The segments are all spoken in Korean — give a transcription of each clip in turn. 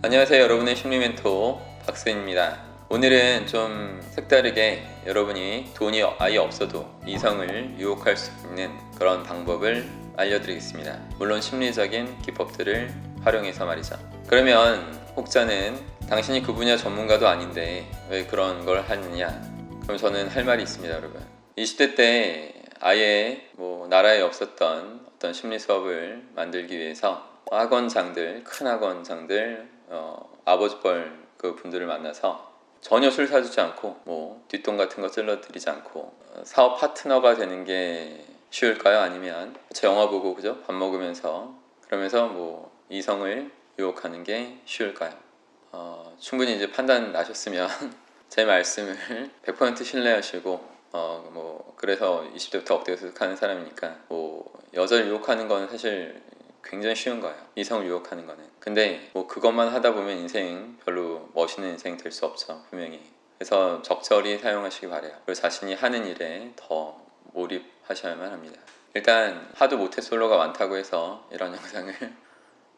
안녕하세요 여러분의 심리 멘토 박스인입니다. 오늘은 좀 색다르게 여러분이 돈이 아예 없어도 이성을 유혹할 수 있는 그런 방법을 알려드리겠습니다. 물론 심리적인 기법들을 활용해서 말이죠. 그러면 혹자는 당신이 그 분야 전문가도 아닌데 왜 그런 걸 하느냐? 그럼 저는 할 말이 있습니다 여러분. 20대 때 아예 뭐 나라에 없었던 어떤 심리 수업을 만들기 위해서 학원장들 큰 학원장들 어, 아버지뻘 그 분들을 만나서 전혀 술 사주지 않고 뭐 뒷돈 같은 거 찔러드리지 않고 어, 사업 파트너가 되는 게 쉬울까요? 아니면 제 영화 보고 그죠? 밥 먹으면서 그러면서 뭐 이성을 유혹하는 게 쉬울까요? 어, 충분히 이제 판단 나셨으면 제 말씀을 100% 신뢰하시고 어 뭐 그래서 20대부터 억대수하는 사람이니까 뭐 여자를 유혹하는 건 사실 굉장히 쉬운 거예요. 이성을 유혹하는 거는. 근데 뭐 그것만 하다 보면 인생 별로 멋있는 인생 될 수 없죠. 분명히. 그래서 적절히 사용하시기 바래요. 그리고 자신이 하는 일에 더 몰입하셔야만 합니다. 일단 하도 모태솔로가 많다고 해서 이런 영상을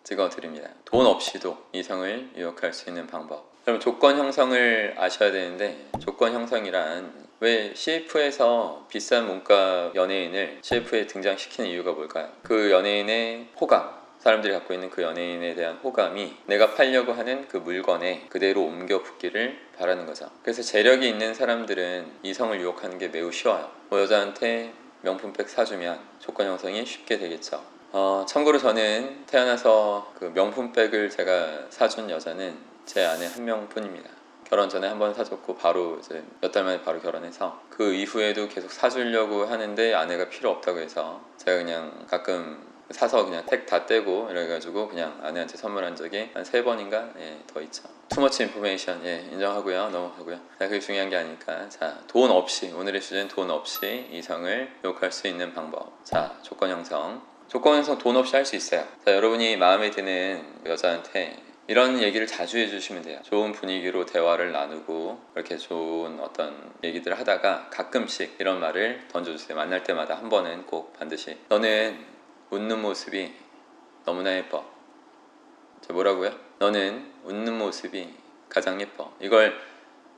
찍어드립니다. 돈 없이도 이성을 유혹할 수 있는 방법. 그럼 조건 형성을 아셔야 되는데 조건 형성이란 왜 CF에서 비싼 문과 연예인을 CF에 등장시키는 이유가 뭘까요? 그 연예인의 호감, 사람들이 갖고 있는 그 연예인에 대한 호감이 내가 팔려고 하는 그 물건에 그대로 옮겨 붙기를 바라는 거죠. 그래서 재력이 있는 사람들은 이성을 유혹하는 게 매우 쉬워요. 뭐 여자한테 명품백 사주면 조건 형성이 쉽게 되겠죠. 어, 참고로 저는 태어나서 그 명품백을 제가 사준 여자는 제 아내 한 명뿐입니다. 결혼 전에 한 번 사줬고 바로 이제 몇 달 만에 바로 결혼해서 그 이후에도 계속 사주려고 하는데 아내가 필요 없다고 해서 제가 그냥 가끔 사서 그냥 택 다 떼고 이래가지고 그냥 아내한테 선물한 적이 한 세 번인가 예, 더 있죠. 투머치 인포메이션 예, 인정하고요 넘어가고요. 자, 그게 중요한 게 아니니까 자 돈 없이 오늘의 주제는 돈 없이 이성을 유혹할 수 있는 방법. 자 조건 형성. 조건 형성 돈 없이 할 수 있어요. 자 여러분이 마음에 드는 여자한테 이런 얘기를 자주 해주시면 돼요. 좋은 분위기로 대화를 나누고 이렇게 좋은 어떤 얘기들을 하다가 가끔씩 이런 말을 던져주세요. 만날 때마다 한 번은 꼭 반드시 너는 웃는 모습이 너무나 예뻐. 저 뭐라고요? 너는 웃는 모습이 가장 예뻐. 이걸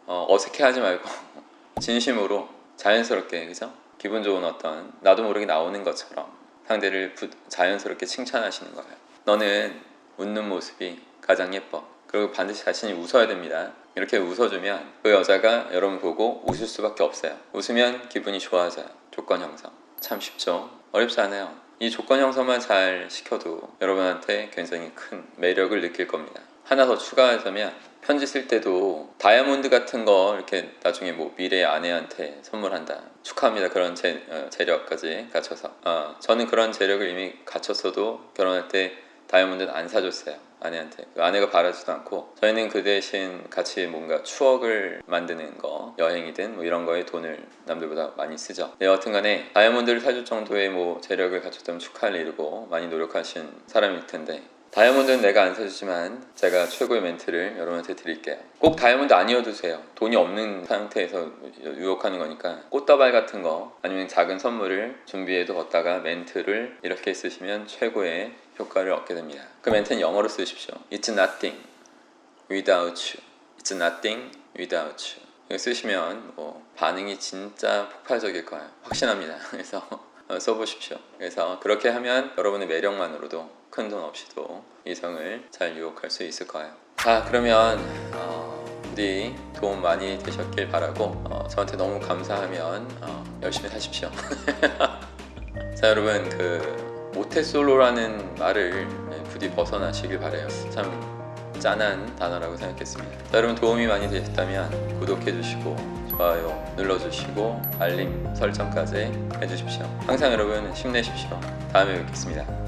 어, 어색해하지 말고 진심으로 자연스럽게 그죠? 기분 좋은 어떤 나도 모르게 나오는 것처럼 상대를 부- 자연스럽게 칭찬하시는 거예요. 너는 웃는 모습이 가장 예뻐. 그리고 반드시 자신이 웃어야 됩니다. 이렇게 웃어주면 그 여자가 여러분 보고 웃을 수밖에 없어요. 웃으면 기분이 좋아져요. 조건 형성. 참 쉽죠? 어렵지 않아요. 이 조건 형성만 잘 시켜도 여러분한테 굉장히 큰 매력을 느낄 겁니다. 하나 더 추가하자면 편지 쓸 때도 다이아몬드 같은 거 이렇게 나중에 뭐 미래 아내한테 선물한다. 축하합니다. 그런 재, 어, 재력까지 갖춰서. 어, 저는 그런 재력을 이미 갖췄어도 결혼할 때 다이아몬드는 안 사줬어요. 아내한테. 그 아내가 바라지도 않고 저희는 그 대신 같이 뭔가 추억을 만드는 거 여행이든 뭐 이런 거에 돈을 남들보다 많이 쓰죠. 네, 여튼간에 다이아몬드를 사줄 정도의 뭐 재력을 갖췄다면 축하할 일이고 많이 노력하신 사람일 텐데 다이아몬드는 내가 안 사주지만 제가 최고의 멘트를 여러분한테 드릴게요. 꼭 다이아몬드 아니어두세요. 돈이 없는 상태에서 유혹하는 거니까 꽃다발 같은 거 아니면 작은 선물을 준비해도 걷다가 멘트를 이렇게 쓰시면 최고의 효과를 얻게 됩니다. 그 멘트는 영어로 쓰십시오. It's nothing without you. It's nothing without you. 쓰시면 뭐 반응이 진짜 폭발적일 거예요. 확신합니다. 그래서 어, 써보십시오. 그래서 그렇게 하면 여러분의 매력만으로도 큰 돈 없이도 이성을 잘 유혹할 수 있을 거예요. 자, 그러면 어, 부디 도움 많이 되셨길 바라고 어, 저한테 너무 감사하면 어, 열심히 사십시오. 자, 여러분 그 모태솔로라는 말을 네, 부디 벗어나시길 바래요. 참 짠한 단어라고 생각했습니다. 자, 여러분 도움이 많이 되셨다면 구독해 주시고 좋아요 눌러주시고 알림 설정까지 해주십시오. 항상 여러분 힘내십시오. 다음에 뵙겠습니다.